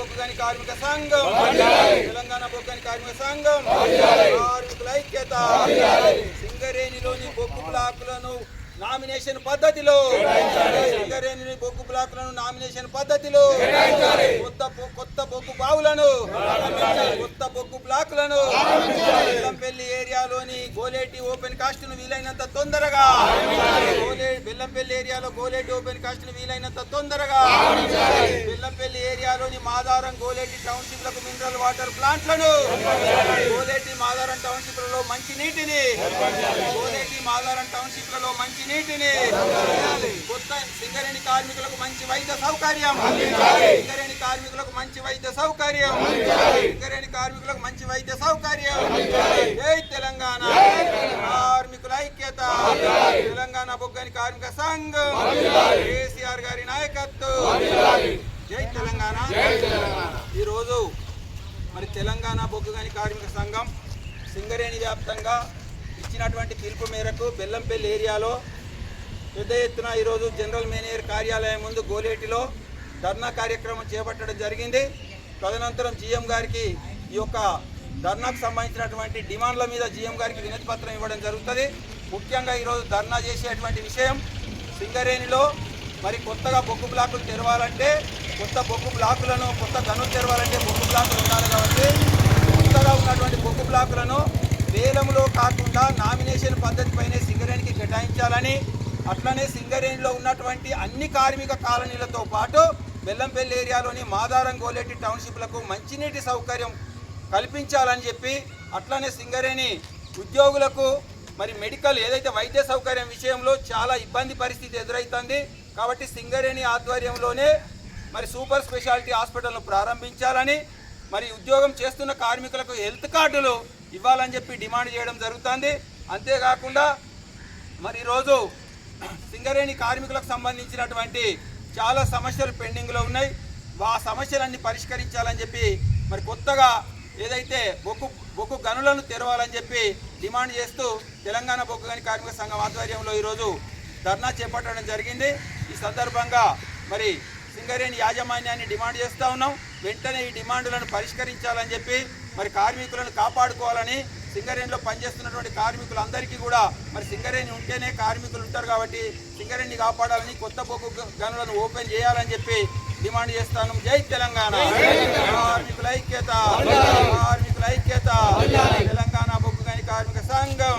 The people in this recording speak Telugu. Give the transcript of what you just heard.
బొగ్గుగని కార్మిక సంఘం. తెలంగాణ బొగ్గుగని కార్మిక సంఘం. కార్మికుల ఐక్యత. సింగరేణిలోని బొగ్గు బ్లాకులను నామినేషన్ పద్ధతిలో సింగరేణి బొగ్గు బ్లాకులను నామినేషన్ పద్ధతిలో కొత్త కొత్త బొగ్గు బావులను కొత్త బొగ్గు బ్లాకులను బెల్లంపల్లి ఏరియాలోని గోలేటి ఓపెన్ కాస్ట్ను వీలైనంత తొందరగా బెల్లంపల్లి ఏరియాలో గోలేటి ఓపెన్ కాస్ట్ను వీలైనంత తొందరగా బెల్లంపల్లి ఏరియాలోని మాదారం గోలేటి టౌన్షిప్లకు మినరల్ వాటర్ ప్లాంట్లను గోలేటి మాదారం టౌన్షిప్లలో మంచి నీటిని గోలేటి మాదారం టౌన్షిప్లలో మంచి నీటిని. కొత్త సింగరేణి కార్మికులకు మంచి వైద్య సౌకర్యం. సింగరేణి కార్మికులకు మంచి వైద్య సౌకర్యం. సింగరేణి కార్మికులకు మంచి వైద్య సౌకర్యం. జై తెలంగాణ. కార్మికుల ఐక్యత. తెలంగాణ బొగ్గని కార్మిక సంఘం. కేసీఆర్ గారి నాయకత్వం. జై తెలంగాణ. ఈరోజు మరి తెలంగాణ బొగ్గుగాని కార్మిక సంఘం సింగరేణి వ్యాప్తంగా ఇచ్చినటువంటి పిలుపు మేరకు బెల్లంపల్లి ఏరియాలో పెద్ద ఎత్తున ఈరోజు జనరల్ మేనేజర్ కార్యాలయం ముందు గోలేటిలో ధర్నా కార్యక్రమం చేపట్టడం జరిగింది. తదనంతరం జీఎం గారికి ఈ యొక్క ధర్నాకు సంబంధించినటువంటి డిమాండ్ల మీద జీఎం గారికి వినతి పత్రం ఇవ్వడం జరుగుతుంది. ముఖ్యంగా ఈరోజు ధర్నా చేసేటువంటి విషయం సింగరేణిలో మరి కొత్తగా బొగ్గు బ్లాకులు తెరవాలంటే కొత్త బొగ్గు బ్లాకులను కొత్త గనులు తెరవాలంటే బొగ్గు బ్లాకులు ఉండాలి కాబట్టి కొత్తగా ఉన్నటువంటి బొగ్గు బ్లాకులను వేలంలో కాకుండా నామినేషన్ పద్ధతి పైనే సింగరేణికి కేటాయించాలని అట్లనే సింగరేణిలో ఉన్నటువంటి అన్ని కార్మిక కాలనీలతో పాటు బెల్లంపల్లి ఏరియాలోని మాదారం గోలేటి టౌన్షిప్లకు మంచినీటి సౌకర్యం కల్పించాలని చెప్పి అట్లనే సింగరేణి ఉద్యోగులకు మరి మెడికల్ ఏదైతే వైద్య సౌకర్యం విషయంలో చాలా ఇబ్బంది పరిస్థితి ఎదురవుతుంది కాబట్టి సింగరేణి ఆధ్వర్యంలోనే మరి సూపర్ స్పెషాలిటీ హాస్పిటల్ను ప్రారంభించాలని మరి ఉద్యోగం చేస్తున్న కార్మికులకు హెల్త్ కార్డులు ఇవ్వాలని చెప్పి డిమాండ్ చేయడం జరుగుతుంది. అంతేకాకుండా మరి ఈరోజు సింగరేణి కార్మికులకు సంబంధించినటువంటి చాలా సమస్యలు పెండింగ్లో ఉన్నాయి. ఆ సమస్యలన్నీ పరిష్కరించాలని చెప్పి మరి కొత్తగా ఏదైతే బొగ్గు బొగ్గు గనులను తెరవాలని చెప్పి డిమాండ్ చేస్తూ తెలంగాణ బొగ్గు గని కార్మిక సంఘం ఆధ్వర్యంలో ఈరోజు ధర్నా చేపట్టడం జరిగింది. ఈ సందర్భంగా మరి సింగరేణి యాజమాన్యాన్ని డిమాండ్ చేస్తూ ఉన్నాం. వెంటనే ఈ డిమాండ్లను పరిష్కరించాలని చెప్పి మరి కార్మికులను కాపాడుకోవాలని సింగరేణిలో పనిచేస్తున్నటువంటి కార్మికులందరికీ కూడా మరి సింగరేణి ఉంటేనే కార్మికులు ఉంటారు కాబట్టి సింగరేణిని కాపాడాలని కొత్త బొగ్గు గనులను ఓపెన్ చేయాలని చెప్పి డిమాండ్ చేస్తాను. జై తెలంగాణ. కార్మికుల ఐక్యత. కార్మికుల ఐక్యత. తెలంగాణ బొగ్గు గని కార్మిక సంఘం.